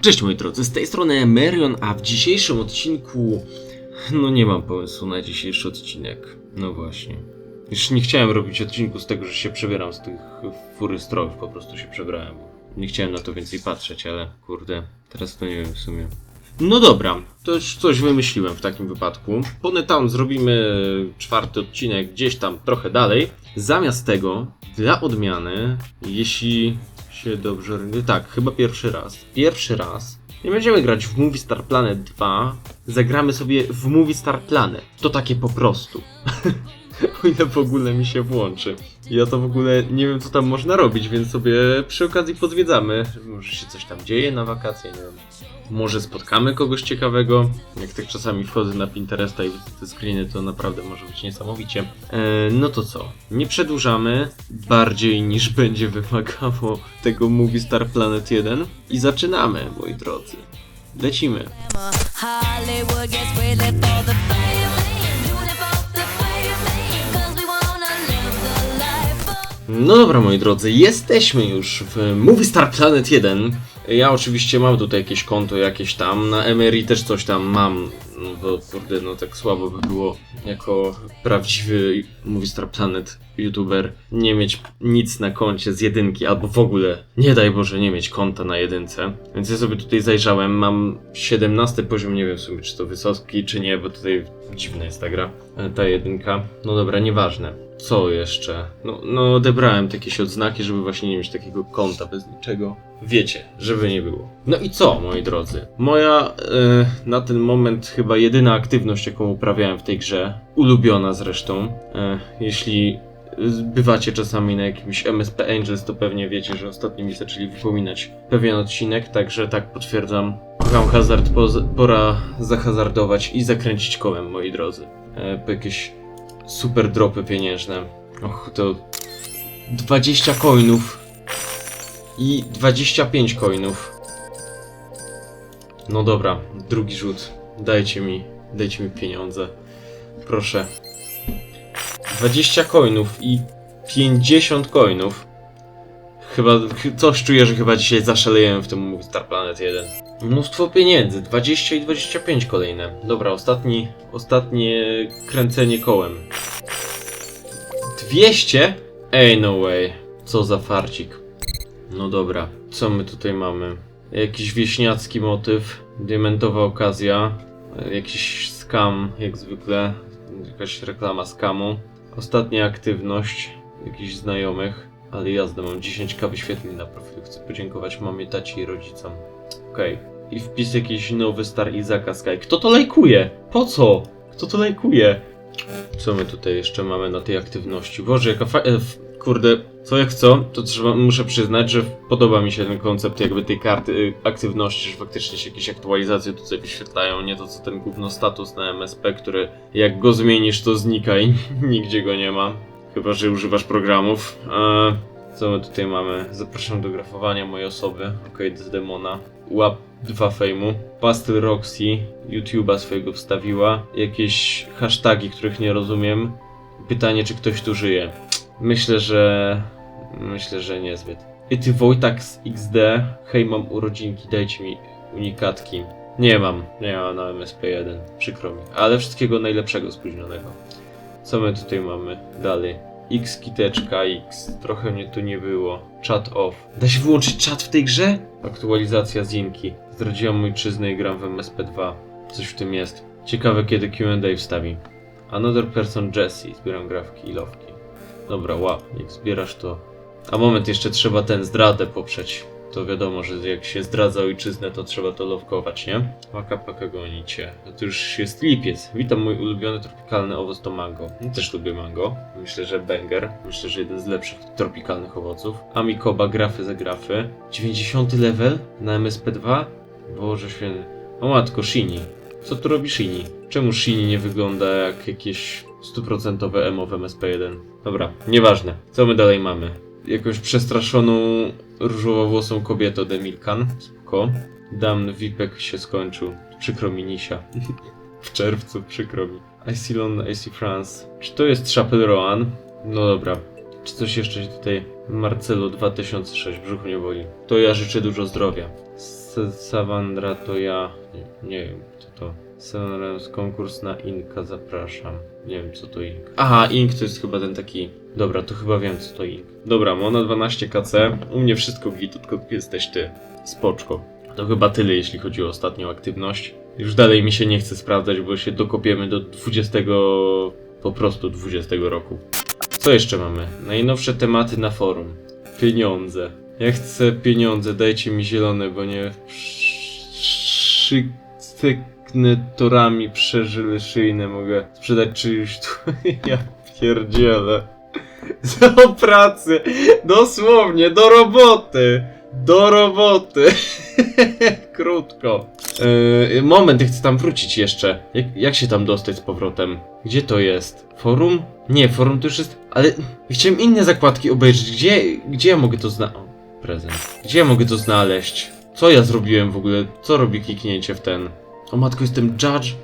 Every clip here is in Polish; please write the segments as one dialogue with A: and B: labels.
A: Cześć moi drodzy, z tej strony Merion, a w dzisiejszym odcinku... No nie mam pomysłu na dzisiejszy odcinek. No właśnie. Już nie chciałem robić odcinku z tego, że się przebieram z tych fury strojów, po prostu się przebrałem. Nie chciałem na to więcej patrzeć, ale kurde, teraz to nie wiem w sumie. No dobra, to już coś wymyśliłem w takim wypadku. Pony Town zrobimy czwarty odcinek gdzieś tam trochę dalej. Zamiast tego, dla odmiany, jeśli się dobrze tak, chyba pierwszy raz. Pierwszy raz nie będziemy grać w Movie Star Planet 2, zagramy sobie w Movie Star Planet. To takie po prostu. o ile w ogóle mi się włączy. Ja to w ogóle nie wiem, co tam można robić, więc sobie przy okazji pozwiedzamy. Może się coś tam dzieje na wakacje, nie wiem. Może spotkamy kogoś ciekawego. Jak tak czasami wchodzę na Pinteresta i widzę te screeny, to naprawdę może być niesamowicie. E, no to co? Nie przedłużamy bardziej niż będzie wymagało tego Movie Star Planet 1 i zaczynamy, moi drodzy. Lecimy.
B: Hollywood gets waited for the
A: No dobra, moi drodzy, jesteśmy już w Movie Star Planet 1. Ja oczywiście mam tutaj jakieś konto jakieś tam, na Emery też coś tam mam, no bo kurde, no tak słabo by było jako prawdziwy Movie Star Planet youtuber nie mieć nic na koncie z jedynki, albo w ogóle, nie daj Boże, nie mieć konta na jedynce. Więc ja sobie tutaj zajrzałem, mam 17 poziom, nie wiem w sumie czy to wysoki czy nie, bo tutaj dziwna jest ta gra, e, ta jedynka. No dobra, nieważne. Co jeszcze? No, no odebrałem te jakieś odznaki, żeby właśnie nie mieć takiego konta bez niczego. Wiecie, żeby nie było. No i co, moi drodzy? Moja e, na ten moment chyba jedyna aktywność, jaką uprawiałem w tej grze, ulubiona zresztą, e, jeśli bywacie czasami na jakimś MSP Angels, to pewnie wiecie, że ostatnio mi zaczęli wypominać pewien odcinek, także tak potwierdzam. Kocham hazard, po, pora zahazardować i zakręcić kołem, moi drodzy. E, po jakieś super dropy pieniężne. Och, to 20 coinów i 25 coinów. No dobra, drugi rzut. Dajcie mi, dajcie mi pieniądze. Proszę. 20 coinów i 50 coinów. Chyba, ch- coś czuję, że chyba dzisiaj zaszaleję w tym Star Planet 1. Mnóstwo pieniędzy, 20 i 25 kolejne. Dobra, ostatni, ostatnie kręcenie kołem. 200? Ej, no way. Co za farcik. No dobra, co my tutaj mamy? Jakiś wieśniacki motyw, diamentowa okazja, jakiś skam, jak zwykle, jakaś reklama skamu. Ostatnia aktywność jakichś znajomych, ale jazda, mam 10k wyświetleń na profilu. Chcę podziękować mamie, taci i rodzicom. Okej. I wpis jakiś nowy star Izaka Sky. Kto to lajkuje? Po co? Kto to lajkuje? Co my tutaj jeszcze mamy na tej aktywności? Boże, jaka fa... e, Kurde, co jak co, to trzeba, muszę przyznać, że podoba mi się ten koncept jakby tej karty y, aktywności, że faktycznie się jakieś aktualizacje tutaj wyświetlają, nie to co ten gówno status na MSP, który jak go zmienisz to znika i nigdzie go nie ma. Chyba, że używasz programów. Eee, co my tutaj mamy? Zapraszam do grafowania mojej osoby. Okej, okay, demona. Łap 2 fejmu. Pastel Roxy YouTube'a swojego wstawiła. Jakieś hasztagi, których nie rozumiem. Pytanie, czy ktoś tu żyje. Myślę, że... Myślę, że niezbyt. I ty Wojtax XD. Hej, mam urodzinki, dajcie mi unikatki. Nie mam, nie mam na MSP1, przykro mi. Ale wszystkiego najlepszego spóźnionego. Co my tutaj mamy dalej? X kiteczka X. Trochę mnie tu nie było. Chat off. Da się wyłączyć czat w tej grze? Aktualizacja Zinki. Zdradziłam ojczyznę i gram w MSP2. Coś w tym jest. Ciekawe kiedy Q&A wstawi. Another person Jesse. Zbieram grafki i lowki. Dobra, łap. Jak zbierasz to... A moment, jeszcze trzeba ten zdradę poprzeć. To wiadomo, że jak się zdradza ojczyznę, to trzeba to lowkować, nie? Paka paka gonicie. No to już jest lipiec. Witam mój ulubiony tropikalny owoc to mango. Ja też lubię mango. Myślę, że banger. Myślę, że jeden z lepszych tropikalnych owoców. Amikoba, grafy za grafy. 90 level na MSP2? Boże święty. O matko, Shini. Co tu robi Shini? Czemu Shini nie wygląda jak jakieś stuprocentowe emo w MSP1? Dobra, nieważne. Co my dalej mamy? Jakąś przestraszoną różowowłosą kobietę Demilkan. Spoko. Dam Wipek się skończył. Przykro mi Nisia. w czerwcu, przykro mi. I see London, France. Czy to jest Chapel Roan? No dobra. Czy coś jeszcze się tutaj... Marcelo 2006, brzuch mnie boli. To ja życzę dużo zdrowia. Savandra to ja. Nie, nie wiem, z konkurs na Inka, zapraszam. Nie wiem, co to Ink. Aha, Ink to jest chyba ten taki. Dobra, to chyba wiem, co to Ink. Dobra, Mona 12 KC. U mnie wszystko git, odkąd jesteś ty. Spoczko. To chyba tyle, jeśli chodzi o ostatnią aktywność. Już dalej mi się nie chce sprawdzać, bo się dokopiemy do 20. po prostu 20 roku. Co jeszcze mamy? Najnowsze tematy na forum. Pieniądze. Ja chcę pieniądze, dajcie mi zielone, bo nie szyknę torami przeżyły szyjne mogę sprzedać czyjś tu. Ja pierdzielę. Do pracy. Dosłownie, do roboty. Do roboty. Krótko. Yy, moment, ja chcę tam wrócić jeszcze. Jak, jak się tam dostać z powrotem? Gdzie to jest? Forum? Nie, forum to już jest. Ale chciałem inne zakładki obejrzeć. Gdzie, gdzie ja mogę to znaleźć? Prezent. Gdzie ja mogę to znaleźć? Co ja zrobiłem w ogóle? Co robi kliknięcie w ten? O matko, jestem judge.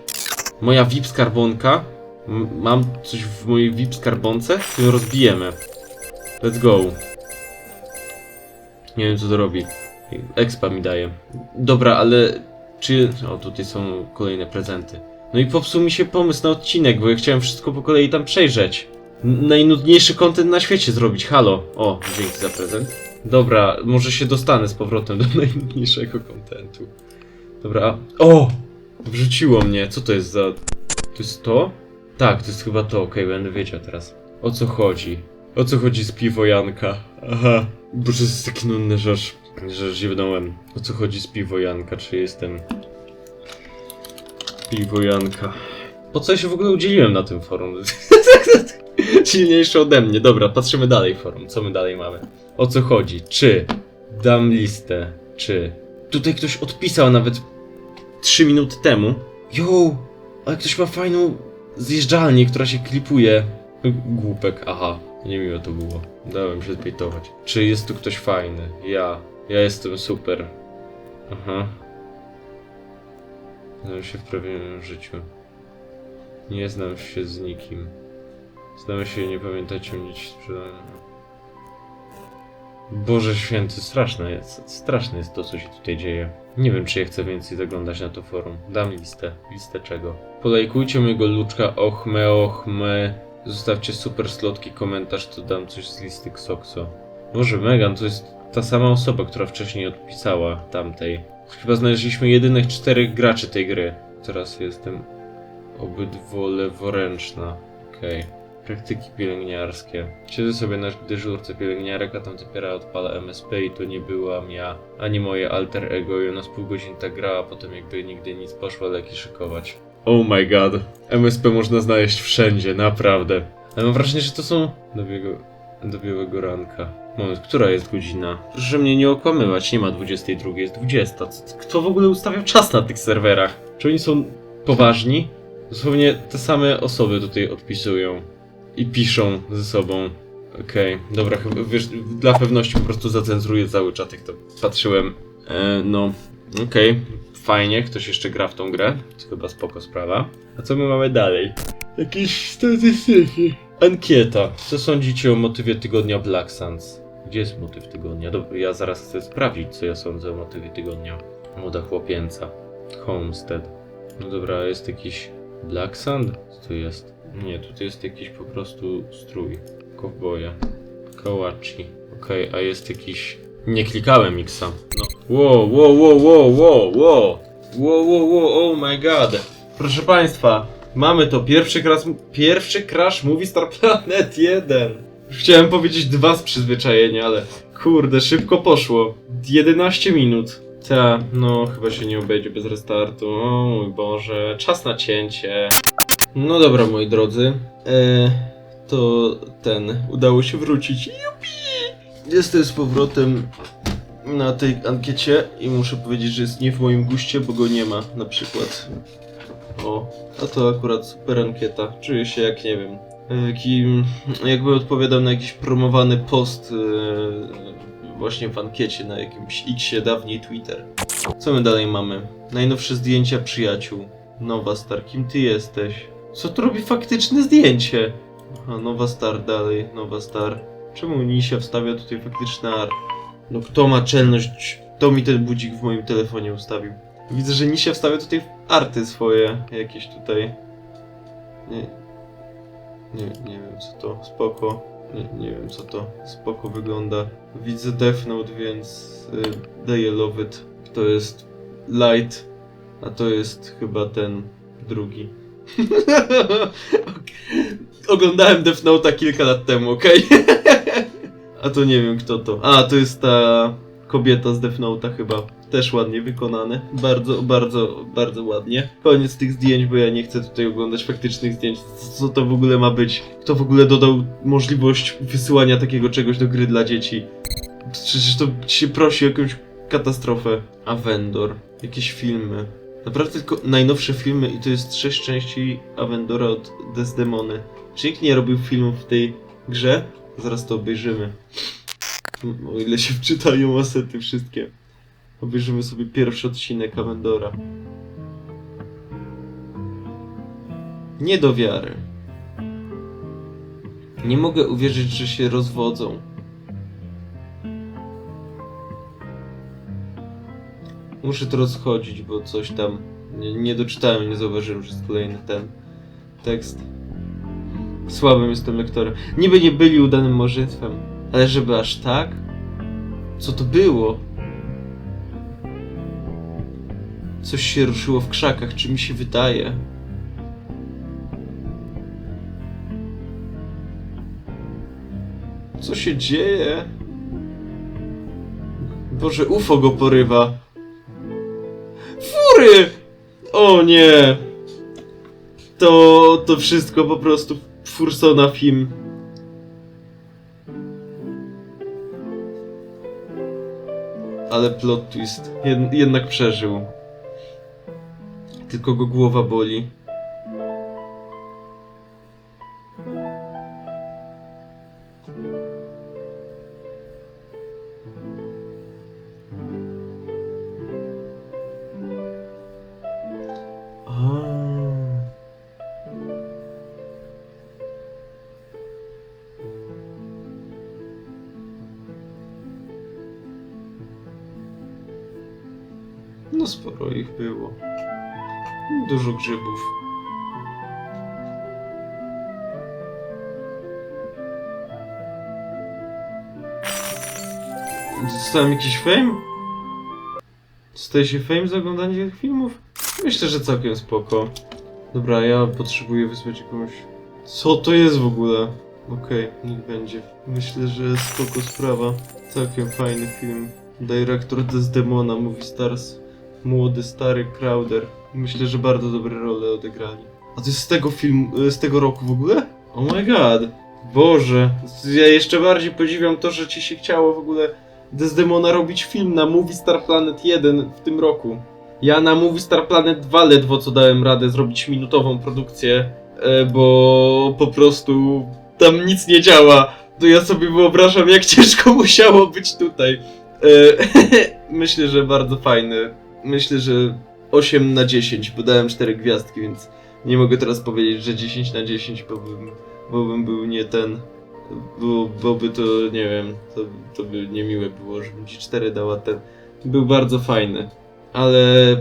A: Moja VIP skarbonka. M mam coś w mojej VIP skarbonce? Ją rozbijemy. Let's go. Nie wiem co to robi. Expa mi daje. Dobra, ale czy... O, tutaj są kolejne prezenty. No i popsuł mi się pomysł na odcinek, bo ja chciałem wszystko po kolei tam przejrzeć. N- najnudniejszy content na świecie zrobić, halo. O, dzięki za prezent. Dobra, może się dostanę z powrotem do najnudniejszego kontentu. Dobra, o! Wrzuciło mnie, co to jest za... To jest to? Tak, to jest chyba to, okej, będę wiedział teraz. O co chodzi? O co chodzi z piwo Janka? Aha. Boże, to jest taki nudny że ziewnąłem. O co chodzi z piwo Janka? Czy jestem... Piwo Janka. Po co ja się w ogóle udzieliłem na tym forum? Silniejszy ode mnie. Dobra, patrzymy dalej forum. Co my dalej mamy? O co chodzi? Czy dam listę? Czy... Tutaj ktoś odpisał nawet 3 minuty temu. Jo, ale ktoś ma fajną zjeżdżalnię, która się klipuje. Głupek, aha. Niemiło to było. Dałem się zbejtować. Czy jest tu ktoś fajny? Ja. Ja jestem super. Aha. Znam się w prawdziwym życiu. Nie znam się z nikim. Znam się, nie pamiętacie mnie dziś sprzedałem. Boże święty, straszne jest, straszne jest to, co się tutaj dzieje. Nie wiem, czy ja chcę więcej zaglądać na to forum. Dam listę. Listę czego? Polajkujcie mojego luczka, ochme, ochme. Zostawcie super slotki, komentarz, to dam coś z listy Xokso. Boże, Megan, to jest ta sama osoba, która wcześniej odpisała tamtej. Chyba znaleźliśmy jedynych czterech graczy tej gry. Teraz jestem obydwo leworęczna. Okej. Praktyki pielęgniarskie. Siedzę sobie na dyżurce pielęgniarek, a tam dopiero odpala MSP i to nie byłam ja, ani moje alter ego i ona z pół godziny tak grała, a potem jakby nigdy nic poszła leki szykować. Oh my god. MSP można znaleźć wszędzie, naprawdę. Ale mam wrażenie, że to są do, biego, do białego ranka. Moment, która jest godzina? Proszę mnie nie okłamywać, nie ma 22, jest 20. C- Kto w ogóle ustawiał czas na tych serwerach? Czy oni są poważni? Dosłownie te same osoby tutaj odpisują i piszą ze sobą. Okej, dobra, chyba wiesz, dla pewności po prostu zacenzuruję cały czat, jak to patrzyłem. E, no, okej, fajnie, ktoś jeszcze gra w tą grę, to chyba spoko sprawa. A co my mamy dalej? Jakieś statystyki. Ankieta. Co sądzicie o motywie tygodnia Black Suns? Gdzie jest motyw tygodnia? Dobra, ja zaraz chcę sprawdzić, co ja sądzę o motywie tygodnia. Moda chłopięca. Homestead. No dobra, jest jakiś Black Sand? Co tu jest? Nie, tutaj jest jakiś po prostu strój. Kowboja. Kałachi. Okej, a jest jakiś... Nie klikałem Xa. No. Wow, wow, wow, wow, wow, wow. Wow, wow, wow, oh my god. Proszę państwa, mamy to. Pierwszy crash, pierwszy crash Movie Star Planet 1. Chciałem powiedzieć dwa z przyzwyczajenia, ale kurde, szybko poszło. 11 minut. Ta, no chyba się nie obejdzie bez restartu. O mój Boże, czas na cięcie. No dobra, moi drodzy. E, to ten, udało się wrócić. Jupi! Jestem z powrotem na tej ankiecie i muszę powiedzieć, że jest nie w moim guście, bo go nie ma na przykład. O, a to akurat super ankieta. Czuję się jak, nie wiem, jakim, jakby odpowiadał na jakiś promowany post e, właśnie w ankiecie na jakimś Xie dawniej Twitter. Co my dalej mamy? Najnowsze zdjęcia przyjaciół. Nowa Star, kim ty jesteś? Co tu robi faktyczne zdjęcie? Aha, Nowa Star dalej, Nowa Star. Czemu Nisia wstawia tutaj faktyczny art? No kto ma czelność Kto mi ten budzik w moim telefonie ustawił? Widzę, że Nisia wstawia tutaj arty swoje, jakieś tutaj. Nie, nie, nie wiem co to, spoko. Nie, nie wiem co to, spoko wygląda. Widzę Death Note, więc y, daję Love It. To jest Light, a to jest chyba ten drugi. Oglądałem Death Note'a kilka lat temu, okej? a to nie wiem kto to. A, to jest ta kobieta z Death Note'a chyba. Też ładnie wykonane. Bardzo, bardzo, bardzo ładnie. Koniec tych zdjęć, bo ja nie chcę tutaj oglądać faktycznych zdjęć. Co, to w ogóle ma być? Kto w ogóle dodał możliwość wysyłania takiego czegoś do gry dla dzieci? Przecież to się prosi o jakąś katastrofę. A Vendor. Jakieś filmy. Naprawdę tylko najnowsze filmy i to jest sześć części Avendora od Desdemony. Czy nikt nie robił filmów w tej grze? Zaraz to obejrzymy. O ile się wczytają asety wszystkie. Obejrzymy sobie pierwszy odcinek Avendora. Nie do wiary. Nie mogę uwierzyć, że się rozwodzą. Muszę to rozchodzić, bo coś tam nie, nie doczytałem, nie zauważyłem, że jest kolejny ten tekst. Słabym jestem lektorem. Niby nie byli udanym małżeństwem, ale żeby aż tak? Co to było? Coś się ruszyło w krzakach, czy mi się wydaje? Co się dzieje? Boże, UFO go porywa. Fury! O nie! To, to wszystko po prostu Fursona film. Ale plot twist. Jed jednak przeżył. Tylko go głowa boli. No sporo ich było. Dużo grzybów. Dostałem jakiś fame? Dostaje się fame za oglądanie tych filmów? Myślę, że całkiem spoko. Dobra, ja potrzebuję wysłać jakąś... Co to jest w ogóle? Okej, niech będzie. Myślę, że spoko sprawa. Całkiem fajny film. Dyrektor Desdemona, Movie Stars. Młody, stary Crowder. Myślę, że bardzo dobre role odegrali. A to jest z tego filmu, z tego roku w ogóle? Oh my god. Boże. Ja jeszcze bardziej podziwiam to, że ci się chciało w ogóle Desdemona robić film na Movie Star Planet 1 w tym roku. Ja na Movie Star Planet 2 ledwo co dałem radę zrobić minutową produkcję, e, bo po prostu tam nic nie działa. To ja sobie wyobrażam, jak ciężko musiało być tutaj. E, Myślę, że bardzo fajny. Myślę, że 8 na 10, bo dałem 4 gwiazdki, więc nie mogę teraz powiedzieć, że 10 na 10, bo bym, bo bym był nie ten. Bo, by to, nie wiem, to, to by niemiłe było, żebym ci 4 dała ten. Był bardzo fajny, ale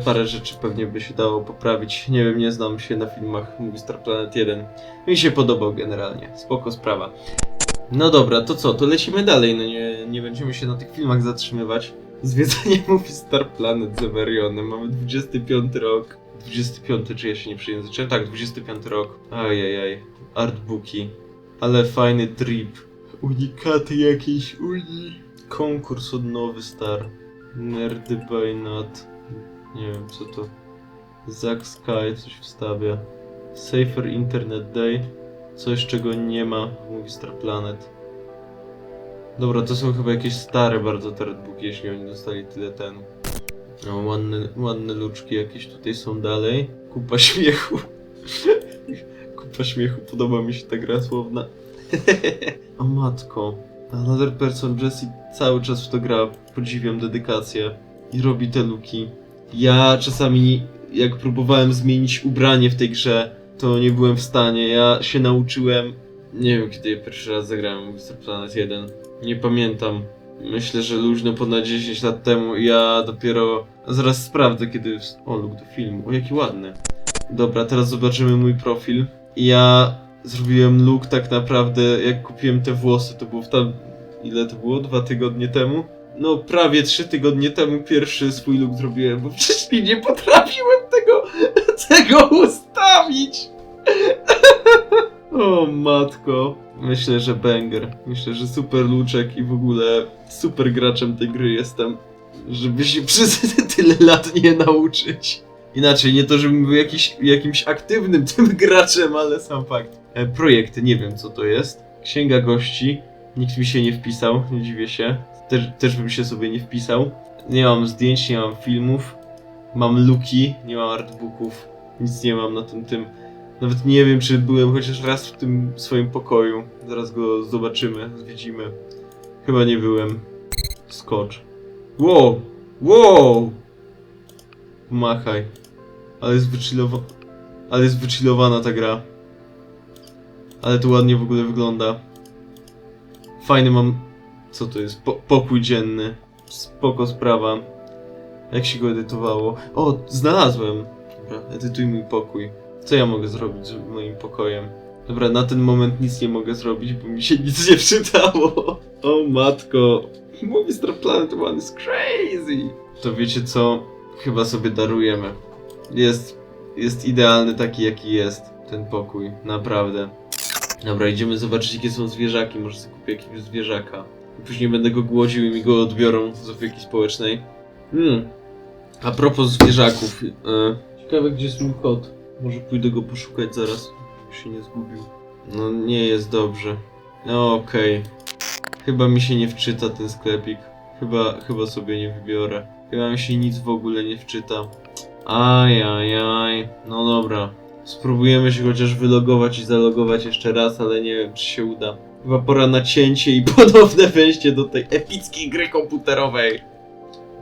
A: parę rzeczy pewnie by się dało poprawić. Nie wiem, nie znam się na filmach Movie Star Planet 1. Mi się podobał generalnie, spoko sprawa. No dobra, to co, to lecimy dalej, no nie, nie będziemy się na tych filmach zatrzymywać. Zwiedzanie Movie Star Planet z Everionem, mamy 25 rok. 25, czy ja się nie przejęzyczyłem? Tak, 25 rok. Ajajaj, artbooki. Ale fajny trip. Unikaty jakieś, uni. Konkurs od Nowy Star. Nerdy by Nat. Nie wiem co to. Zack Sky coś wstawia. Safer Internet Day. Coś czego nie ma w Movie Star Planet. Dobra, to są chyba jakieś stare bardzo te artbooki, jeśli oni dostali tyle ten. No, ładne, ładne luczki jakieś tutaj są dalej. Kupa śmiechu. Kupa śmiechu, podoba mi się ta gra słowna. o matko. Another Person Jesse cały czas w to gra. Podziwiam dedykację. I robi te luki. Ja czasami, jak próbowałem zmienić ubranie w tej grze, to nie byłem w stanie. Ja się nauczyłem. Nie wiem, kiedy pierwszy raz zagrałem w. Planet 1. Nie pamiętam. Myślę, że luźno ponad 10 lat temu. Ja dopiero zaraz sprawdzę, kiedy. O, look do filmu. O, jaki ładny. Dobra, teraz zobaczymy mój profil. Ja zrobiłem look tak naprawdę, jak kupiłem te włosy. To było w tam. Ile to było? Dwa tygodnie temu? No, prawie trzy tygodnie temu pierwszy swój look zrobiłem, bo wcześniej nie potrafiłem tego, tego ustawić. O matko. Myślę, że banger. Myślę, że super luczek i w ogóle super graczem tej gry jestem. Żeby się przez tyle lat nie nauczyć. Inaczej, nie to, żebym był jakiś, jakimś aktywnym tym graczem, ale sam fakt. E, projekty, nie wiem co to jest. Księga gości. Nikt mi się nie wpisał, nie dziwię się. Też, też bym się sobie nie wpisał. Nie mam zdjęć, nie mam filmów. Mam luki, nie mam artbooków. Nic nie mam na tym tym. Nawet nie wiem, czy byłem chociaż raz w tym swoim pokoju. Zaraz go zobaczymy, zwiedzimy. Chyba nie byłem. Skocz. Wow! Wow! Machaj. Ale jest wychillowana. Ale jest wychillowana ta gra. Ale to ładnie w ogóle wygląda. Fajny mam... Co to jest? Po pokój dzienny. Spoko sprawa. Jak się go edytowało? O, znalazłem! Dobra, edytuj mój pokój. Co ja mogę zrobić z moim pokojem? Dobra, na ten moment nic nie mogę zrobić, bo mi się nic nie wczytało. O matko. Movie Star Planet One is crazy. To wiecie co? Chyba sobie darujemy. Jest, jest idealny taki jaki jest ten pokój. Naprawdę. Dobra, idziemy zobaczyć jakie są zwierzaki. Może sobie kupię jakiegoś zwierzaka. Później będę go głodził i mi go odbiorą z opieki społecznej. Hmm. A propos zwierzaków. E, ciekawe gdzie jest mój kot. Może pójdę go poszukać zaraz, żeby się nie zgubił. No nie jest dobrze. No okej. Chyba mi się nie wczyta ten sklepik. Chyba, chyba sobie nie wybiorę. Chyba mi się nic w ogóle nie wczyta. Ajajaj. No dobra. Spróbujemy się chociaż wylogować i zalogować jeszcze raz, ale nie wiem czy się uda. Chyba pora na cięcie i ponowne wejście do tej epickiej gry komputerowej.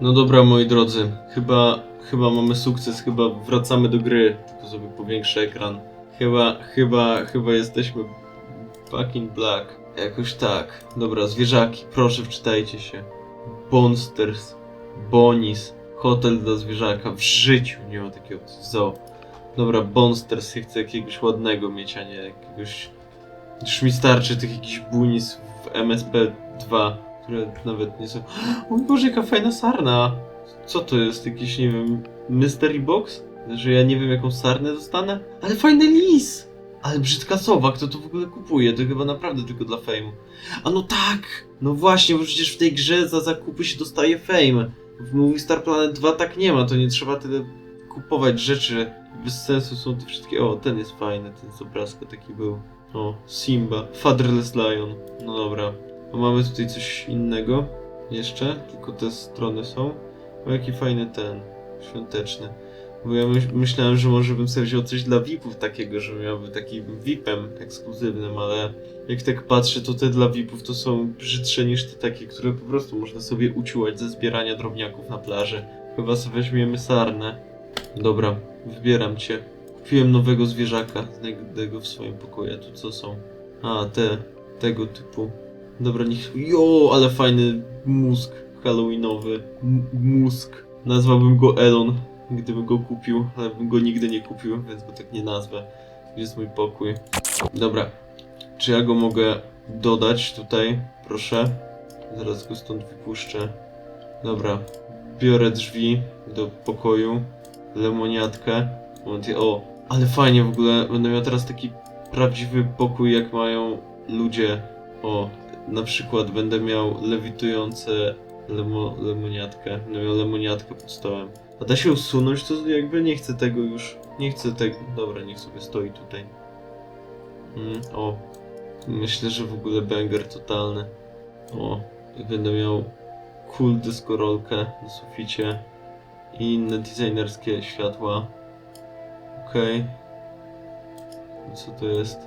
A: No dobra, moi drodzy, chyba, chyba mamy sukces, chyba wracamy do gry. Tylko sobie powiększę ekran. Chyba, chyba, chyba jesteśmy back in black. Jakoś tak. Dobra, zwierzaki, proszę wczytajcie się. Bonsters, Bonis, hotel dla zwierzaka. W życiu nie ma takiego zo. Dobra, Bonsters, ja chcę jakiegoś ładnego mieć, a nie jakiegoś... Już mi starczy tych jakichś bunis w MSP2, które nawet nie są... O Boże, jaka fajna sarna! Co to jest? Jakiś, nie wiem, mystery box? Że ja nie wiem, jaką sarnę dostanę? Ale fajny lis! Ale brzydka sowa, kto to w ogóle kupuje? To chyba naprawdę tylko dla fame'u. A no tak! No właśnie, bo przecież w tej grze za zakupy się dostaje fame. W Movie Star Planet 2 tak nie ma, to nie trzeba tyle kupować rzeczy. Bez sensu są te wszystkie... O, ten jest fajny, ten z obrazka taki był. O, Simba. Fatherless Lion. No dobra. A mamy tutaj coś innego? Jeszcze? Tylko te strony są. O, jaki fajny ten. Świąteczny. Bo ja myśl, myślałem, że może bym sobie wziął coś dla VIP-ów takiego, że miałby taki VIP-em ekskluzywnym, ale jak tak patrzę, to te dla VIP-ów to są brzydsze niż te takie, które po prostu można sobie uciułać ze zbierania drobniaków na plaży. Chyba sobie weźmiemy sarnę. Dobra, wybieram cię. Kupiłem nowego zwierzaka, znajdę w swoim pokoju. A tu co są? A, te, tego typu. Dobra, niech... Jo, ale fajny mózg halloweenowy. Mózg. Nazwałbym go Elon, gdybym go kupił, ale bym go nigdy nie kupił, więc go tak nie nazwę. Gdzie jest mój pokój? Dobra. Czy ja go mogę dodać tutaj? Proszę. Zaraz go stąd wypuszczę. Dobra. Biorę drzwi do pokoju. Lemoniatkę. Moment, ja- O, ale fajnie w ogóle. Będę miał teraz taki prawdziwy pokój, jak mają ludzie. O, na przykład będę miał lewitujące lemo, lemoniatkę. Będę miał lemoniatkę pod stołem. A da się usunąć? To jakby nie chcę tego już. Nie chcę tego. Dobra, niech sobie stoi tutaj. Mm, o. Myślę, że w ogóle banger totalny. O. Będę miał cool deskorolkę na suficie. I inne designerskie światła. Okej. Co to jest?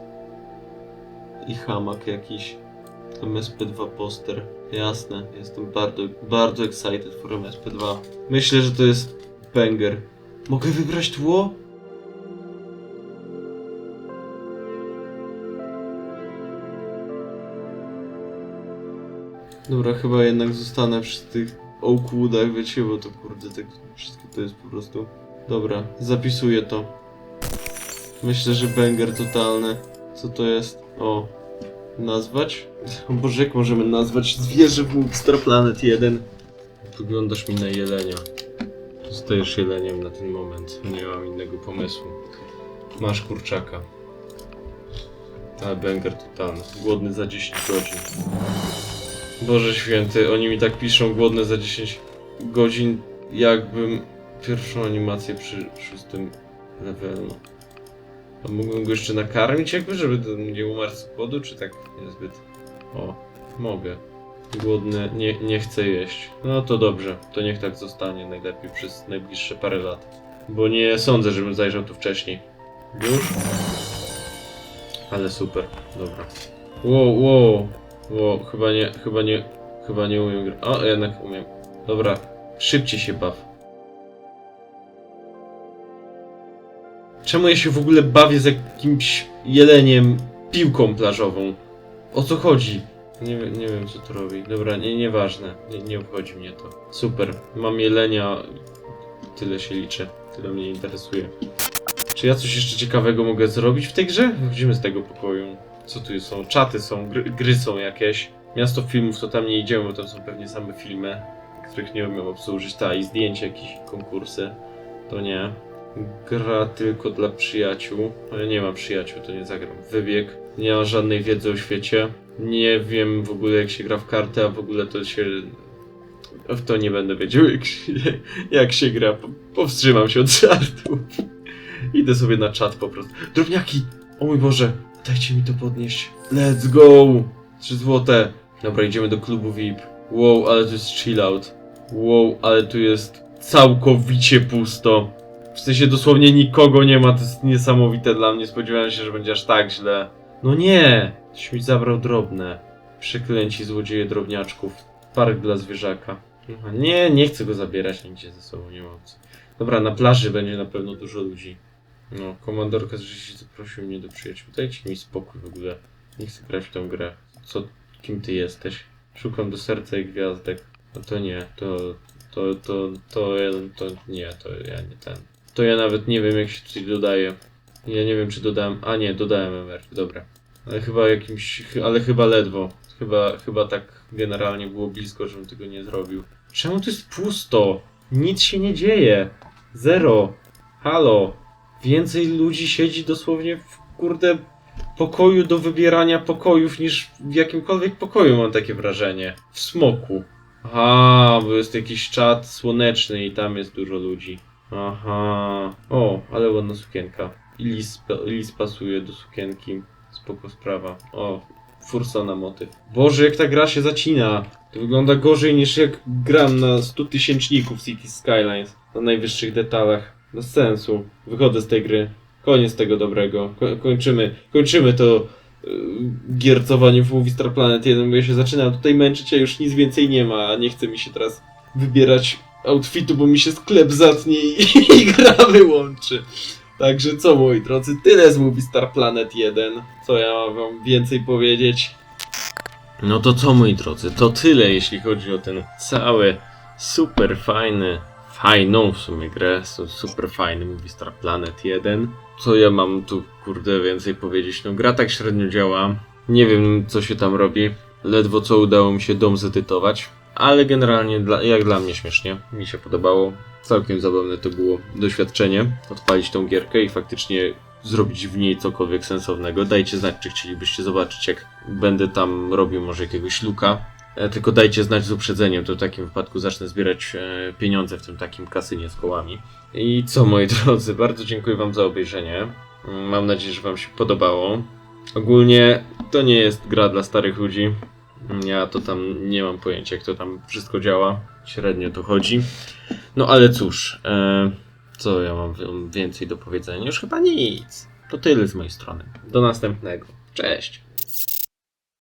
A: I hamak jakiś. MSP2 poster. Jasne, jestem bardzo, bardzo excited for MSP2. Myślę, że to jest banger. Mogę wybrać tło? Dobra, chyba jednak zostanę przy tych Oakwoodach, wiecie, bo to kurde, tak wszystko to jest po prostu... Dobra, zapisuję to. Myślę, że banger totalny. Co to jest? O, nazwać? Boże, jak możemy nazwać zwierzę w Planet 1? Wyglądasz mi na jelenia. Zostajesz jeleniem na ten moment. Nie mam innego pomysłu. Masz kurczaka. Ale banger totalny. Głodny za 10 godzin. Boże święty, oni mi tak piszą głodne za 10 godzin, jakbym pierwszą animację przy szóstym levelu. A mógłbym go jeszcze nakarmić jakby, żeby nie umarł z głodu, czy tak niezbyt? O, mogę. Głodny, nie, nie chcę jeść. No to dobrze, to niech tak zostanie najlepiej przez najbliższe parę lat. Bo nie sądzę, żebym zajrzał tu wcześniej. Już? Ale super, dobra. Wow, wow, wow, chyba nie, chyba nie, chyba nie umiem grać. O, jednak umiem. Dobra, szybciej się baw. Czemu ja się w ogóle bawię z jakimś jeleniem piłką plażową? O co chodzi? Nie, nie wiem co to robi. Dobra, nie, nieważne. Nie, nie obchodzi mnie to. Super. Mam jelenia. Tyle się liczy. Tyle mnie interesuje. Czy ja coś jeszcze ciekawego mogę zrobić w tej grze? Wchodzimy z tego pokoju. Co tu są? Czaty są, gry, gry są jakieś. Miasto filmów to tam nie idziemy, bo tam są pewnie same filmy, których nie umiem obsłużyć. Ta i zdjęcia, jakieś konkursy. To nie. Gra tylko dla przyjaciół. No ja nie mam przyjaciół, to nie zagram. Wybieg. Nie mam żadnej wiedzy o świecie. Nie wiem w ogóle jak się gra w karty, a w ogóle to się... W to nie będę wiedział jak się, jak się gra. Po- Powstrzymam się od żartu. Idę sobie na czat po prostu. Drobniaki! O mój Boże! Dajcie mi to podnieść. Let's go! 3 złote. Dobra, idziemy do klubu VIP. Wow, ale tu jest chill out. Wow, ale tu jest całkowicie pusto. W sensie dosłownie nikogo nie ma, to jest niesamowite dla mnie. Spodziewałem się, że będzie aż tak źle. No nie! Ktoś mi zabrał drobne. Przeklęci złodzieje drobniaczków. Park dla zwierzaka. Aha, Nie, nie chcę go zabierać nigdzie ze sobą, nie mam co. Dobra, na plaży będzie na pewno dużo ludzi. No, komandorka z życia zaprosił mnie do przyjaciół. Dajcie mi spokój w ogóle. Nie chcę grać w tę grę. Co, kim ty jesteś? Szukam do serca i gwiazdek. No to nie, to, to, to, to, ja- to nie, to ja nie ten. To ja nawet nie wiem jak się tutaj dodaje. Ja nie wiem czy dodałem, a nie, dodałem MR, dobra. Ale chyba jakimś, ale chyba ledwo. Chyba, chyba tak generalnie było blisko, żebym tego nie zrobił. Czemu to jest pusto? Nic się nie dzieje. Zero. Halo. Więcej ludzi siedzi dosłownie w kurde pokoju do wybierania pokojów niż w jakimkolwiek pokoju mam takie wrażenie. W smoku. Aha, bo jest jakiś czat słoneczny i tam jest dużo ludzi. Aha. O, ale ładna sukienka. I lis, lis pasuje do sukienki. Spoko sprawa. O, Fursona motyw. Boże, jak ta gra się zacina. To wygląda gorzej niż jak gram na 100 tysięczników City Skylines. Na najwyższych detalach. Bez sensu. Wychodzę z tej gry. Koniec tego dobrego. Ko kończymy. Kończymy to yy, giercowanie w Movie Star Planet 1, bo ja się zaczynam tutaj męczyć, a już nic więcej nie ma. a Nie chce mi się teraz wybierać outfitu, bo mi się sklep zatnie i, i gra wyłączy. Także co moi drodzy, tyle z Movie Star Planet 1. Co ja mam wam więcej powiedzieć? No to co moi drodzy, to tyle jeśli chodzi o ten cały super fajny, fajną w sumie grę, su- super fajny Movie Star Planet 1. Co ja mam tu kurde więcej powiedzieć? No gra tak średnio działa, nie wiem co się tam robi, ledwo co udało mi się dom zedytować, ale generalnie dla, jak dla mnie śmiesznie, mi się podobało. Całkiem zabawne to było doświadczenie, odpalić tą gierkę i faktycznie zrobić w niej cokolwiek sensownego. Dajcie znać, czy chcielibyście zobaczyć, jak będę tam robił może jakiegoś luka. E, Tylko dajcie znać z uprzedzeniem, to w takim wypadku zacznę zbierać e, pieniądze w tym takim kasynie z kołami. I co moi drodzy, bardzo dziękuję wam za obejrzenie. Mm, Mam nadzieję, że wam się podobało. Ogólnie to nie jest gra dla starych ludzi. Ja to tam nie mam pojęcia, jak to tam wszystko działa. Średnio to chodzi. No ale cóż, e, co ja mam wi- więcej do powiedzenia? Już chyba nic. To tyle z mojej strony. Do następnego. Cześć.